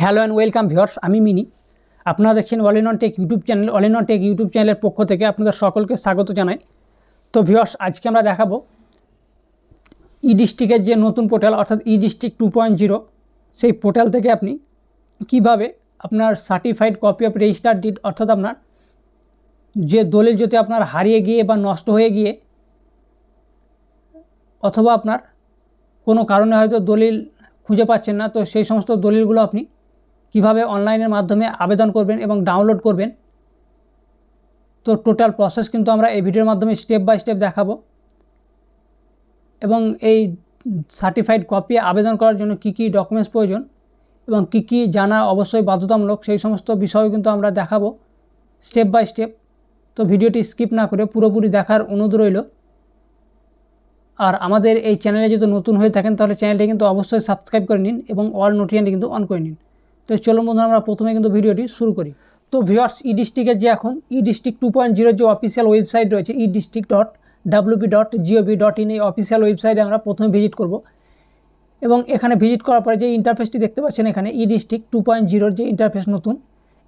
Hello and welcome viewers, আমি mini. আপনারা দেখছেন all in tech YouTube channel, all in tech YouTube চ্যানেলের পক্ষ থেকে আপনাদের সকলকে স্বাগত জানাই। তো ভিউয়ার্স, আজকে আমরা দেখাবো ই ডিস্ট্রিক্টের যে নতুন পোর্টাল, অর্থাৎ e district two point zero, সেই পোর্টাল থেকে আপনি কীভাবে আপনার certified copy of register deed অর্থাৎ আপনার যে দলিল যদি আপনার হারিয়ে গিয়ে বা নষ্ট হয়ে গিয়ে, অথবা আপনার কোনো কারণে হয়তো দলিল খুঁজে পাচ্ছেন না, তো সেই সমস্ত দলিলগুলো আপনি কীভাবে অনলাইনের মাধ্যমে আবেদন করবেন এবং ডাউনলোড করবেন। তো টোটাল প্রসেস কিন্তু আমরা এই ভিডিওর মাধ্যমে স্টেপ বাই স্টেপ দেখাবো। এবং এই সার্টিফাইড কপি আবেদন করার জন্য কি কি ডকুমেন্টস প্রয়োজন এবং কি কি জানা অবশ্যই বাধ্যতামূলক সেই সমস্ত বিষয় কিন্তু আমরা দেখাবো স্টেপ বাই স্টেপ। তো ভিডিওটি স্কিপ না করে পুরোপুরি দেখার অনুরোধ রইল। আর আমাদের এই চ্যানেলে যদি নতুন হয়ে থাকেন তাহলে চ্যানেলটি কিন্তু অবশ্যই সাবস্ক্রাইব করে নিন এবং অল নোটিফিকেশনটি কিন্তু অন করে নিন। তো চলুন বন্ধু আমরা প্রথমে কিন্তু ভিডিওটি শুরু করি। তো ভিওয়ার্স ই ডিস্ট্রিক্টের যে এখন ই ডিস্ট্রিক্ট টু পয়েন্ট জিরোর যে অফিসিয়াল ওয়েবসাইট রয়েছে e district dot WB dot GOV dot in এই অফিসিয়াল ওয়েবসাইটে আমরা প্রথমে ভিজিট করব। এবং এখানে ভিজিট করার পরে যে ইন্টারফেসটি দেখতে পাচ্ছেন এখানে ই ডিস্ট্রিক্ট টু পয়েন্ট জিরোর যে ইন্টারফেস নতুন,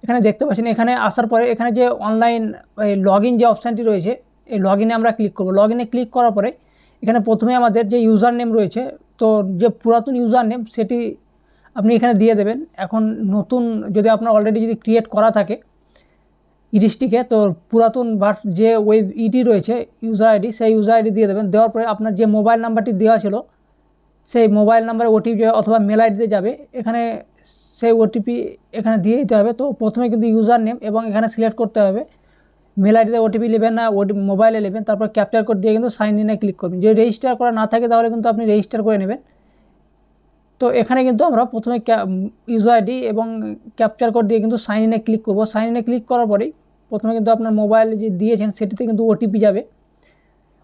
এখানে দেখতে পাচ্ছেন, এখানে আসার পরে এখানে যে অনলাইন লগ ইন যে অপশানটি রয়েছে, এই লগ আমরা ক্লিক করব। লগ ক্লিক করার পরে এখানে প্রথমে আমাদের যে ইউজার নেম রয়েছে, তো যে পুরাতন ইউজার নেম সেটি আপনি এখানে দিয়ে দেবেন। এখন নতুন যদি আপনার অলরেডি যদি ক্রিয়েট করা থাকে ইডিসটিকে তো পুরাতন ভার্স যে ওয়েব ইডি রয়েছে ইউজার আইডি সেই ইউজার আইডি দিয়ে দেবেন। দেওয়ার পরে আপনার যে মোবাইল নাম্বারটি দেওয়া ছিল, সেই মোবাইল নাম্বারে ওটিপি অথবা মেল আইডিতে যাবে। এখানে সেই ওটিপি এখানে দিয়ে দিতে হবে। তো প্রথমে কিন্তু ইউজার নেম এবং এখানে সিলেক্ট করতে হবে। মেল আইডিতে ওটিপি নেবেন না ওটি মোবাইলে নেবেন। তারপর ক্যাপচার কোড দিয়ে কিন্তু সাইন ইনে ক্লিক করবেন। যদি রেজিস্টার করা না থাকে, তাহলে কিন্তু আপনি রেজিস্টার করে নেবেন। তো এখানে কিন্তু আমরা প্রথমে ইউজার আইডি এবং ক্যাপচার কোড দিয়ে কিন্তু সাইন ইনে ক্লিক করব। সাইন ইনে ক্লিক করার পরেই প্রথমে কিন্তু আপনার মোবাইল যে দিয়েছেন, সেটিতে কিন্তু ওটিপি যাবে।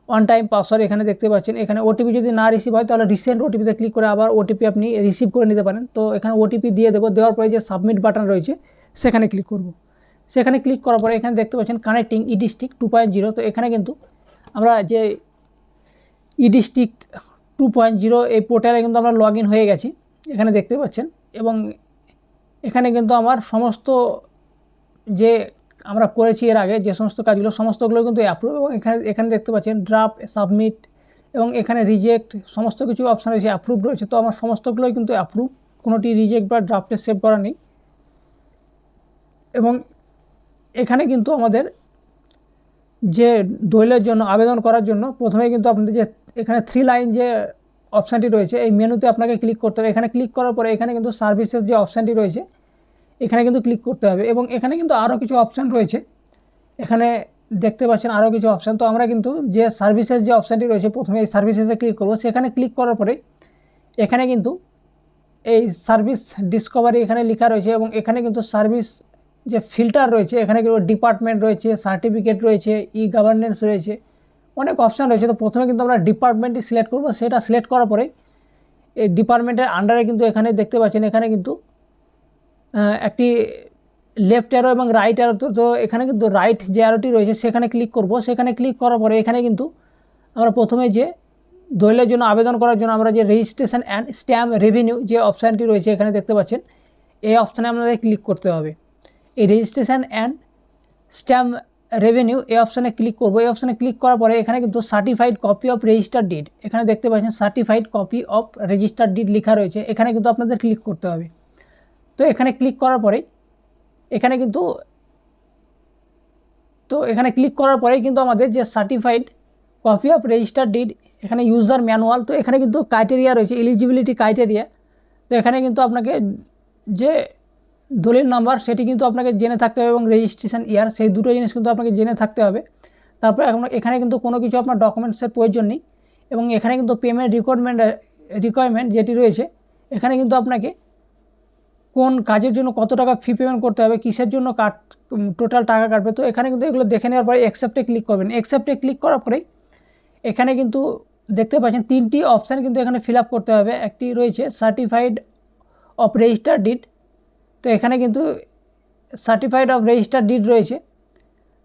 ওয়ান টাইম পাসওয়ার্ড এখানে দেখতে পাচ্ছেন। এখানে ওটিপি যদি না রিসিভ হয়, তাহলে রিসেন্ট ওটিপিতে ক্লিক করে আবার ওটিপি আপনি রিসিভ করে নিতে পারেন। তো এখানে ওটিপি দিয়ে দেবো। দেওয়ার পরে যে সাবমিট বাটন রয়েছে, সেখানে ক্লিক করব। সেখানে ক্লিক করার পরে এখানে দেখতে পাচ্ছেন connecting e district two point zero তো এখানে কিন্তু আমরা যে e district two point zero এই পোর্টালে কিন্তু আমরা লগ ইন হয়ে গেছি, এখানে দেখতে পাচ্ছেন। এবং এখানে কিন্তু আমার সমস্ত যে আমরা করেছি এর আগে, যে সমস্ত কাজগুলো, সমস্তগুলো কিন্তু অ্যাপ্রুভ এবং এখানে এখানে দেখতে পাচ্ছেন ড্রাফট সাবমিট এবং এখানে রিজেক্ট সমস্ত কিছু অপশান রয়েছে অ্যাপ্রুভ রয়েছে। তো আমার সমস্তগুলোই কিন্তু অ্যাপ্রুভ কোনোটি রিজেক্ট বা ড্রাফটে সেভ করা নেই। এবং এখানে কিন্তু আমাদের যে দলিলের জন্য, আবেদন করার জন্য প্রথমে কিন্তু আপনাদের যে এখানে থ্রি লাইন যে অপশানটি রয়েছে, এই মেনুতে আপনাকে ক্লিক করতে হবে। এখানে ক্লিক করার পরে এখানে কিন্তু সার্ভিসেস যে অপশানটি রয়েছে, এখানে কিন্তু ক্লিক করতে হবে এবং এখানে কিন্তু আরও কিছু অপশান রয়েছে। এখানে দেখতে পাচ্ছেন আরও কিছু অপশান তো আমরা কিন্তু যে সার্ভিসেস যে অপশানটি রয়েছে, প্রথমে এই সার্ভিসেসে ক্লিক করব। সেখানে ক্লিক করার পরে এখানে কিন্তু এই সার্ভিস ডিসকভারি এখানে লেখা রয়েছে এবং এখানে কিন্তু সার্ভিস যে ফিল্টার রয়েছে, এখানে কিন্তু ডিপার্টমেন্ট রয়েছে সার্টিফিকেট রয়েছে ই গভর্নেন্স রয়েছে, অনেক অপশান রয়েছে। তো প্রথমে কিন্তু আমরা ডিপার্টমেন্টটি সিলেক্ট করব, সেটা সিলেক্ট করার পরে এই ডিপার্টমেন্টের আন্ডারে কিন্তু এখানে দেখতে পাচ্ছেন, এখানে কিন্তু একটি লেফট অ্যারো এবং রাইট অ্যারো তো এখানে কিন্তু রাইট যে অ্যারোটি রয়েছে, সেখানে ক্লিক করব। সেখানে ক্লিক করার পরে এখানে কিন্তু আমরা প্রথমে যে দলিলের জন্য আবেদন করার জন্য আমরা যে রেজিস্ট্রেশন অ্যান্ড স্ট্যাম্প রেভিনিউ যে অপশানটি রয়েছে, এখানে দেখতে পাচ্ছেন, এই অপশানে আপনাদের ক্লিক করতে হবে। এই রেজিস্ট্রেশন অ্যান্ড স্ট্যাম্প রেভিনিউ এই অপশানে ক্লিক করব। এই অপশানে ক্লিক করার পরে এখানে কিন্তু certified copy of register deed এখানে দেখতে পাচ্ছেন certified copy of register deed লেখা রয়েছে। এখানে কিন্তু আপনাদের ক্লিক করতে হবে। তো এখানে ক্লিক করার পরে, এখানে কিন্তু, তো এখানে ক্লিক করার পরেই কিন্তু আমাদের যে certified copy of register deed এখানে ইউজার ম্যানুয়াল তো এখানে কিন্তু ক্রাইটেরিয়া রয়েছে এলিজিবিলিটি ক্রাইটেরিয়া তো এখানে কিন্তু আপনাকে যে দলিল নাম্বার, সেটি কিন্তু আপনাকে জেনে থাকতে হবে এবং রেজিস্ট্রেশন ইয়ার সেই দুটো জিনিস কিন্তু আপনাকে জেনে থাকতে হবে। তারপরে এখানে কিন্তু কোনো কিছু আপনার ডকুমেন্টসের প্রয়োজন নেই এবং এখানে কিন্তু পেমেন্ট রিকোয়ারমেন্ট রিকোয়ারমেন্ট যেটি রয়েছে, এখানে কিন্তু আপনাকে কোন কাজের জন্য কত টাকা ফি পেমেন্ট করতে হবে, কিসের জন্য কাট টোটাল টাকা কাটবে, তো এখানে কিন্তু এগুলো দেখে নেওয়ার পরে অ্যাকসেপ্টে ক্লিক করবেন। অ্যাকসেপ্টে ক্লিক করার পরেই এখানে কিন্তু দেখতে পাচ্ছেন তিনটি অপশান কিন্তু এখানে ফিল করতে হবে। একটি রয়েছে সার্টিফাইড অফ রেজিস্টার ডিড তো এখানে কিন্তু সার্টিফাইড অফ রেজিস্টার ডিড রয়েছে।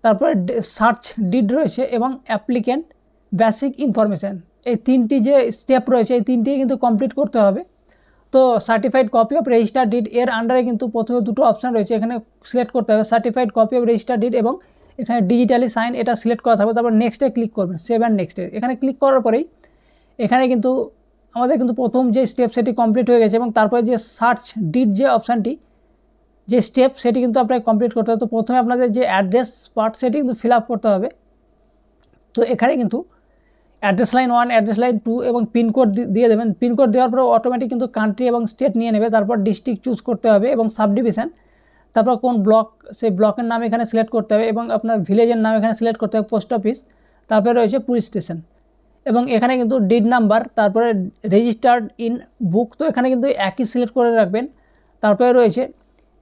তারপরে সার্চ ডিড রয়েছে এবং অ্যাপ্লিক্যান্ট বেসিক ইনফরমেশান এই তিনটি যে স্টেপ রয়েছে, এই তিনটি কিন্তু কমপ্লিট করতে হবে। তো certified copy of register deed এর আন্ডারে কিন্তু প্রথমে দুটো অপশান রয়েছে। এখানে সিলেক্ট করতে হবে certified copy of register deed এবং এখানে ডিজিটালি সাইন এটা সিলেক্ট করা থাকবে। তারপর নেক্সটে ক্লিক করবেন সেভ অ্যান্ড নেক্সটে এখানে ক্লিক করার পরেই এখানে কিন্তু আমাদের কিন্তু প্রথম যে স্টেপ সেটি কমপ্লিট হয়ে গেছে এবং তারপরে যে সার্চ ডিড যে অপশানটি যে স্টেপ সেটি কিন্তু আপনাকে কমপ্লিট করতে হবে। তো প্রথমে আপনাদের যে অ্যাড্রেস পার্ট সেটি কিন্তু ফিল আপ করতে হবে। তো এখানে কিন্তু address line one address line two এবং পিনকোড দিয়ে দেবেন। পিনকোড দেওয়ার পরে অটোমেটিক কিন্তু কান্ট্রি এবং স্টেট নিয়ে নেবে। তারপর ডিস্ট্রিক্ট চুজ করতে হবে এবং সাব ডিভিশন তারপর কোন ব্লক সেই ব্লকের নাম এখানে সিলেক্ট করতে হবে এবং আপনার ভিলেজের নাম এখানে সিলেক্ট করতে হবে পোস্ট অফিস তারপরে রয়েছে পুলিশ স্টেশন এবং এখানে কিন্তু ডিড নাম্বার তারপরে রেজিস্টার্ড ইন বুক তো এখানে কিন্তু একই সিলেক্ট করে রাখবেন। তারপরে রয়েছে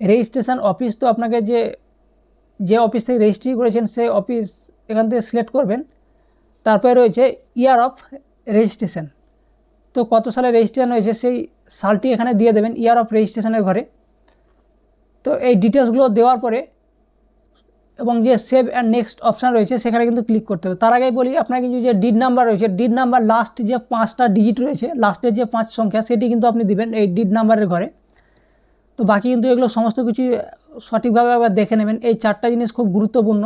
রেজিস্ট্রেশন অফিস তো আপনাকে যে যে অফিস থেকে রেজিস্ট্রি করেছেন সেই অফিস এখান থেকে সিলেক্ট করবেন। তারপরে রয়েছে ইয়ার অফ রেজিস্ট্রেশন তো কত সালে রেজিস্ট্রেশন হয়েছে, সেই সালটি এখানে দিয়ে দেবেন ইয়ার অফ রেজিস্ট্রেশনের ঘরে। তো এই ডিটেলসগুলো দেওয়ার পরে, এবং যে সেভ অ্যান্ড নেক্সট অপশান রয়েছে, সেখানে কিন্তু ক্লিক করতে হবে। তার আগেই বলি, আপনার কিন্তু যে ডিড নাম্বার রয়েছে ডিড নাম্বার লাস্ট যে পাঁচটা ডিজিট রয়েছে লাস্টের যে পাঁচ সংখ্যা, সেটি কিন্তু আপনি দিবেন এই ডিড নাম্বারের ঘরে। তো বাকি কিন্তু এগুলো সমস্ত কিছু সঠিকভাবে একবার দেখে নেবেন। এই চারটা জিনিস খুব গুরুত্বপূর্ণ।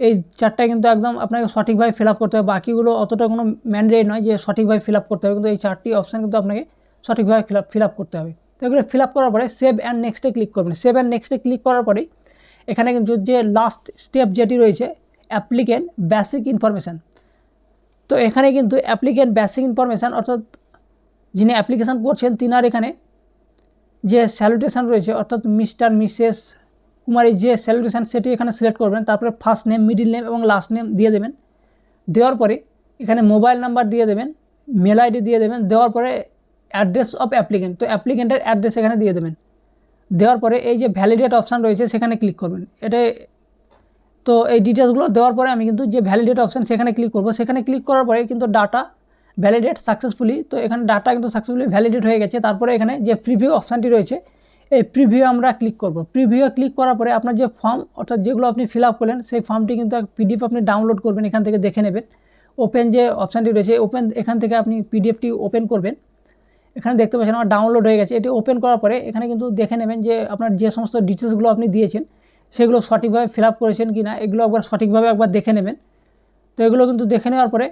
এই চারটায় কিন্তু একদম আপনাকে সঠিকভাবে ফিল করতে হবে। বাকিগুলো অতটা কোনো ম্যান্ডেট নয় যে সঠিকভাবে ফিল করতে হবে। কিন্তু এই চারটি অপশান কিন্তু আপনাকে সঠিকভাবে ফিল আপ করতে হবে। তো এগুলো ফিল করার পরে সেভ অ্যান্ড নেক্সটে ক্লিক করবেন। সেভ অ্যান্ড নেক্সটে ক্লিক করার পরেই এখানে কিন্তু যে লাস্ট স্টেপ যেটি রয়েছে অ্যাপ্লিকেন্ট বেসিক ইনফরমেশান তো এখানে কিন্তু অ্যাপ্লিকেন্ট বেসিক ইনফরমেশান অর্থাৎ যিনি অ্যাপ্লিকেশান করছেন, তিনার এখানে যে স্যালুটেশান রয়েছে, অর্থাৎ মিস্টার মিসেস কুমারী, যে স্যালুটেশান সেটি এখানে সিলেক্ট করবেন, তারপরে ফার্স্ট নেম মিডিল নেম এবং লাস্ট নেম দিয়ে দেবেন। দেওয়ার পরে এখানে মোবাইল নাম্বার দিয়ে দেবেন মেল আইডি দিয়ে দেবেন, দেওয়ার পরে অ্যাড্রেস অফ অ্যাপ্লিকেন্ট তো অ্যাপ্লিকেন্টের অ্যাড্রেস এখানে দিয়ে দেবেন। দেওয়ার পরে এই যে ভ্যালিডেট অপশান রয়েছে, সেখানে ক্লিক করবেন। এটা তো এই ডিটেলসগুলো দেওয়ার পরে আমি কিন্তু যে ভ্যালিডেট অপশান সেখানে ক্লিক করব, সেখানে ক্লিক করার পরে কিন্তু ডাটা ভ্যালিডেট সাকসেসফুলি তো এখানে ডাটা কিন্তু সাকসেসফুলি ভ্যালিডেট হয়ে গেছে। তারপরে এখানে যে প্রিভিউ অপশানটি রয়েছে, এই প্রিভিউ আমরা ক্লিক করব। প্রিভিউ ক্লিক করার পরে আপনার যে ফর্ম অর্থাৎ যেগুলো আপনি ফিল আপ করলেন, সেই ফর্মটি কিন্তু পিডিএফ আপনি ডাউনলোড করবেন, এখান থেকে দেখে নেবেন। ওপেন যে অপশানটি রয়েছে ওপেন এখান থেকে আপনি পিডিএফটি ওপেন করবেন। এখানে দেখতে পাচ্ছেন আমার ডাউনলোড হয়ে গেছে। এটি ওপেন করার পরে এখানে কিন্তু দেখে নেবেন যে আপনার যে সমস্ত ডিটেলসগুলো আপনি দিয়েছেন, সেগুলো সঠিকভাবে ফিল আপ করেছেন কি না এগুলো একবার সঠিকভাবে একবার দেখে নেবেন। তো এগুলো কিন্তু দেখে নেওয়ার পরে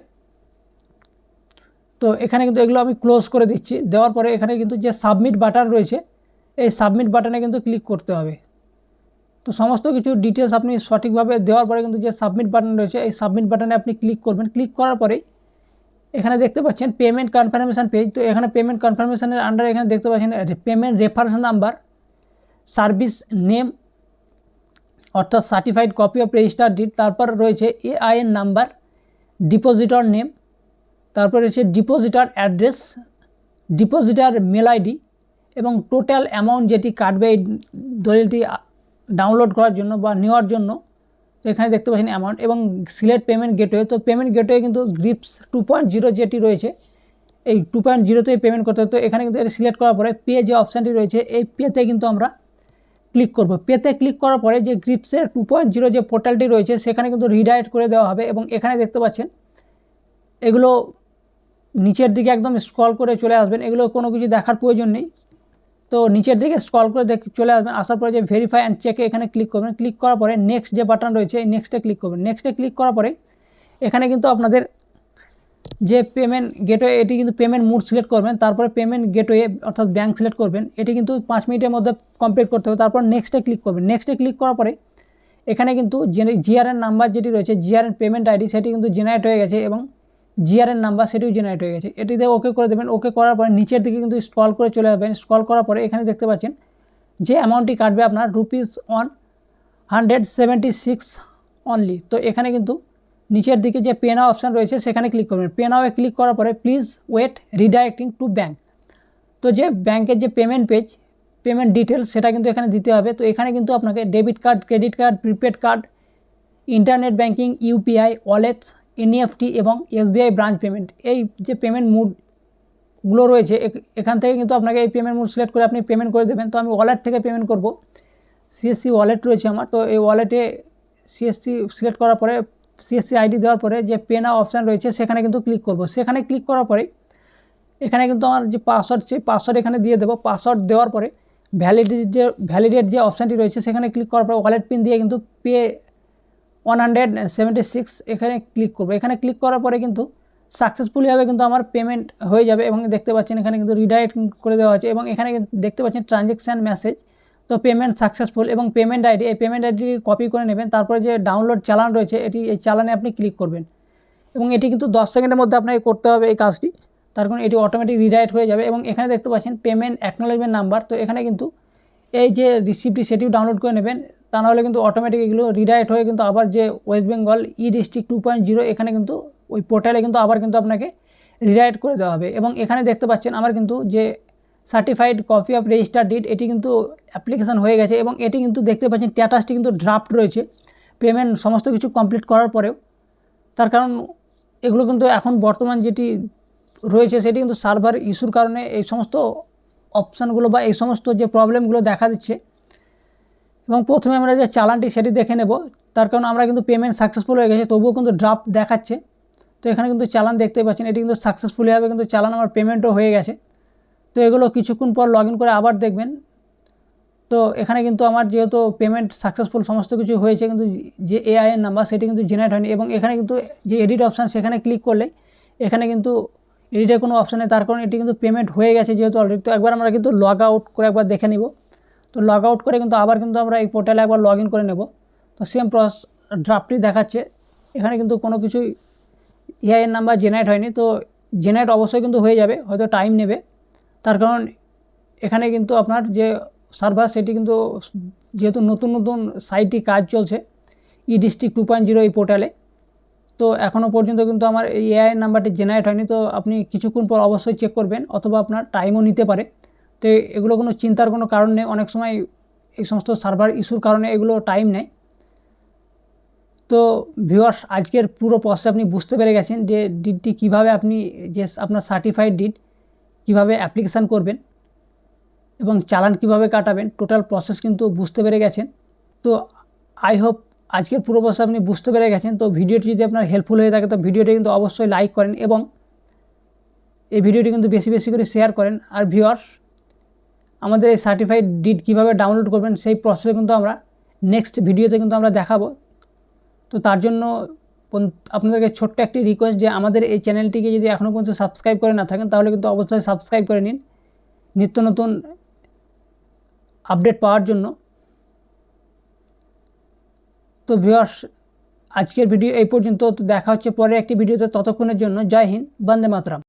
তো এখানে কিন্তু এগুলো আমি ক্লোজ করে দিচ্ছি। দেওয়ার পরে এখানে কিন্তু যে সাবমিট বাটন রয়েছে, এই সাবমিট বাটনে কিন্তু ক্লিক করতে হবে। তো সমস্ত কিছু ডিটেলস আপনি সঠিকভাবে দেওয়ার পরে কিন্তু যে সাবমিট বাটন রয়েছে, এই সাবমিট বাটনে আপনি ক্লিক করবেন। ক্লিক করার পরেই এখানে দেখতে পাচ্ছেন পেমেন্ট কনফার্মেশান পেজ তো এখানে পেমেন্ট কনফার্মেশানের আন্ডারে এখানে দেখতে পাচ্ছেন payment reference number service name অর্থাৎ certified copy of register deed তারপর রয়েছে এআইএন নাম্বার ডিপোজিটর নেম তারপর রয়েছে depositor address depositor mail ID এবং টোটাল অ্যামাউন্ট যেটি কাটবে এই দলিলটি ডাউনলোড করার জন্য বা নেওয়ার জন্য, এখানে দেখতে পাচ্ছেন অ্যামাউন্ট এবং সিলেক্ট পেমেন্ট গেটওয়ে তো পেমেন্ট গেটওয়ে কিন্তু গ্রিপস টু পয়েন্ট জিরো যেটি রয়েছে, এই টু পয়েন্ট জিরোতেই পেমেন্ট করতে হবে। তো এখানে কিন্তু এটা সিলেক্ট করার পরে পে যে অপশানটি রয়েছে, এই পেতে কিন্তু আমরা ক্লিক করব। পেতে ক্লিক করার পরে যে গ্রিপসের টু পয়েন্ট জিরো যে পোর্টালটি রয়েছে, সেখানে কিন্তু রিডাইরেক্ট করে দেওয়া হবে এবং এখানে দেখতে পাচ্ছেন, এগুলো নিচের দিকে একদম স্ক্রল করে চলে আসবেন। এগুলো কোনো কিছু দেখার প্রয়োজন নেই। তো নিচের দিকে স্ক্রল করে চলে আসবেন। আসার পরে যে ভেরিফাই অ্যান্ড চেকে এখানে ক্লিক করবেন। ক্লিক করার পরে নেক্সট যে বাটন রয়েছে এই নেক্সটে ক্লিক করবেন। নেক্সটে ক্লিক করার পরে এখানে কিন্তু আপনাদের যে পেমেন্ট গেটওয়ে এটি কিন্তু পেমেন্ট মুড সিলেক্ট করবেন। তারপরে পেমেন্ট গেটওয়ে অর্থাৎ ব্যাঙ্ক সিলেক্ট করবেন। এটি কিন্তু পাঁচ মিনিটের মধ্যে কমপ্লিট করতে হবে। তারপর নেক্সটে ক্লিক করবেন। নেক্সটে ক্লিক করার পরে এখানে কিন্তু জিআরএন নাম্বার যেটি রয়েছে জিআরএন পেমেন্ট আইডি সেটি কিন্তু জেনারেট হয়ে গেছে এবং জিআরএন নাম্বার সেটিও জেনারেট হয়ে গেছে। এটিতে ওকে করে দেবেন। ওকে করার পরে নিচের দিকে কিন্তু স্ক্রল করে চলে যাবেন স্ক্রল করার পরে এখানে দেখতে পাচ্ছেন যে অ্যামাউন্টটি কাটবে আপনার rupees one hundred seventy six only তো এখানে কিন্তু নিচের দিকে যে পেনা অপশান রয়েছে, সেখানে ক্লিক করবেন। পেনাওয়ে ক্লিক করার পরে please wait redirecting to bank তো যে ব্যাংকের যে পেমেন্ট পেজ পেমেন্ট ডিটেলস সেটা কিন্তু এখানে দিতে হবে। তো এখানে কিন্তু আপনাকে debit card credit card prepaid card internet banking UPI wallet NEFT এবং এসবিআই ব্রাঞ্চ পেমেন্ট এই যে পেমেন্ট মুডগুলো রয়েছে এখান থেকে কিন্তু আপনাকে এই পেমেন্ট মুড সিলেক্ট করে আপনি পেমেন্ট করে দেবেন। তো আমি ওয়ালেট থেকে পেমেন্ট করব। সিএসসি ওয়ালেট রয়েছে আমার। তো এই ওয়ালেটে সিএসসি সিলেক্ট করার পরে সিএসসি আইডি দেওয়ার পরে যে পেনা অপশান রয়েছে, সেখানে কিন্তু ক্লিক করব। সেখানে ক্লিক করার পরে, এখানে কিন্তু আমার যে পাসওয়ার্ড সেই পাসওয়ার্ড এখানে দিয়ে দেবো। পাসওয়ার্ড দেওয়ার পরে ভ্যালিডিটি যে ভ্যালিডেট যে অপশানটি রয়েছে, সেখানে ক্লিক করার পর ওয়ালেট পিন দিয়ে কিন্তু pay one hundred seventy six এখানে ক্লিক করব। এখানে ক্লিক করার পরে কিন্তু সাকসেসফুলিভাবে কিন্তু আমার পেমেন্ট হয়ে যাবে এবং দেখতে পাচ্ছেন এখানে কিন্তু রিডাইরেক্ট করে দেওয়া আছে এবং এখানে দেখতে পাচ্ছেন ট্রানজ্যাকশান মেসেজ তো পেমেন্ট সাকসেসফুল এবং পেমেন্ট আইডি এই পেমেন্ট আইডি কপি করে নেবেন। তারপরে যে ডাউনলোড চালান রয়েছে, এটি এই চালানে আপনি ক্লিক করবেন এবং এটি কিন্তু দশ সেকেন্ডের মধ্যে আপনাকে করতে হবে এই কাজটি। তার কারণ এটি অটোমেটিক রিডাইরেক্ট হয়ে যাবে এবং এখানে দেখতে পাচ্ছেন পেমেন্ট অ্যাকনোলেজমেন্ট নাম্বার তো এখানে কিন্তু এই যে রিসিপ্টটি সেটিও ডাউনলোড করে নেবেন। তা নাহলে কিন্তু অটোমেটিক এগুলো রিডাইরেক্ট হয়ে কিন্তু আবার যে West Bengal e district two point zero এখানে কিন্তু ওই পোর্টালে কিন্তু আবার কিন্তু আপনাকে রিডাইরেক্ট করে দেওয়া হবে। এবং এখানে দেখতে পাচ্ছেন আমার কিন্তু যে certified copy of register deed এটি কিন্তু অ্যাপ্লিকেশান হয়ে গেছে এবং এটি কিন্তু দেখতে পাচ্ছেন স্ট্যাটাসটি কিন্তু ড্রাফট রয়েছে। পেমেন্ট সমস্ত কিছু কমপ্লিট করার পরেও তার কারণ এগুলো কিন্তু এখন বর্তমান যেটি রয়েছে সেটি কিন্তু সার্ভার ইস্যুর কারণে এই সমস্ত অপশানগুলো বা এই সমস্ত যে প্রবলেমগুলো দেখা দিচ্ছে এবং প্রথমে আমরা যে চালানটি সেটি দেখে নেব। তার কারণ আমরা কিন্তু পেমেন্ট সাকসেসফুল হয়ে গেছে, তবুও কিন্তু ড্রাফট দেখাচ্ছে। তো এখানে কিন্তু চালান দেখতে পাচ্ছেন, এটি কিন্তু সাকসেসফুলি হবে কিন্তু চালান আমার পেমেন্টও হয়ে গেছে। তো এগুলো কিছুক্ষণ পর লগ করে আবার দেখবেন। তো এখানে কিন্তু আমার যেহেতু পেমেন্ট সাকসেসফুল সমস্ত কিছু হয়েছে, কিন্তু যে এআইএন নাম্বার সেটি কিন্তু জেনারেট হয়নি এবং এখানে কিন্তু যে এডিট অপশান সেখানে ক্লিক করলে এখানে কিন্তু এডিটের কোনো অপশান নেই। তার কারণে এটি কিন্তু পেমেন্ট হয়ে গেছে যেহেতু অলরেডি তো একবার আমরা কিন্তু লগ আউট করে একবার দেখে নিব। তো লগ আউট করে কিন্তু আবার কিন্তু আমরা এই পোর্টালে একবার লগ করে নেব। তো সেম প্রস ড্রাফটটি দেখাচ্ছে। এখানে কিন্তু কোনো কিছুই এআইএন নাম্বার জেনারেট হয়নি। তো জেনারেট অবশ্যই কিন্তু হয়ে যাবে, হয়তো টাইম নেবে। তার কারণ এখানে কিন্তু আপনার যে সার্ভার সেটি কিন্তু যেহেতু নতুন নতুন সাইটটি কাজ চলছে e district two point zero এই পোর্টালে তো এখনও পর্যন্ত কিন্তু আমার এই এআই নাম্বারটি জেনারেট হয়নি। তো আপনি কিছুক্ষণ পর অবশ্যই চেক করবেন, অথবা আপনার টাইমও নিতে পারে। তো এগুলো কোনো চিন্তার কোনো কারণ নেই। অনেক সময় এই সমস্ত সার্ভার ইস্যুর কারণে এগুলো টাইম নেয়। তো ভিউয়ার্স, আজকের পুরো প্রসেস আপনি বুঝতে পেরে গেছেন যে ডিডটি কীভাবে আপনি যে আপনার সার্টিফাইড ডিড কীভাবে অ্যাপ্লিকেশান করবেন এবং চালান কীভাবে কাটাবেন টোটাল প্রসেস কিন্তু বুঝতে পেরে গেছেন। তো আই হোপ আজকের পুরো প্রসেস আপনি বুঝতে পেরে গেছেন। তো ভিডিওটি যদি আপনার হেল্পফুল হয়ে থাকে, তো ভিডিওটি কিন্তু অবশ্যই লাইক করেন এবং এই ভিডিওটি কিন্তু বেশি বেশি করে শেয়ার করেন। আর ভিউয়ার্স আমাদের এই সার্টিফাইড ডিড কীভাবে ডাউনলোড করবেন, সেই প্রসেসে কিন্তু আমরা নেক্সট ভিডিওতে কিন্তু আমরা দেখাবো। তো তার জন্য আপনাদেরকে ছোট্ট একটি রিকোয়েস্ট যে আমাদের এই চ্যানেলটিকে যদি এখনও পর্যন্ত সাবস্ক্রাইব করে না থাকেন, তাহলে কিন্তু অবশ্যই সাবস্ক্রাইব করে নিন। নিত্য নতুন আপডেট পাওয়ার জন্য। তো ভিউয়ার্স আজকের ভিডিও এই পর্যন্ত। দেখা হচ্ছে পরে একটি ভিডিওতে ততক্ষণের জন্য জয় হিন্দ, বন্দে মাতরম।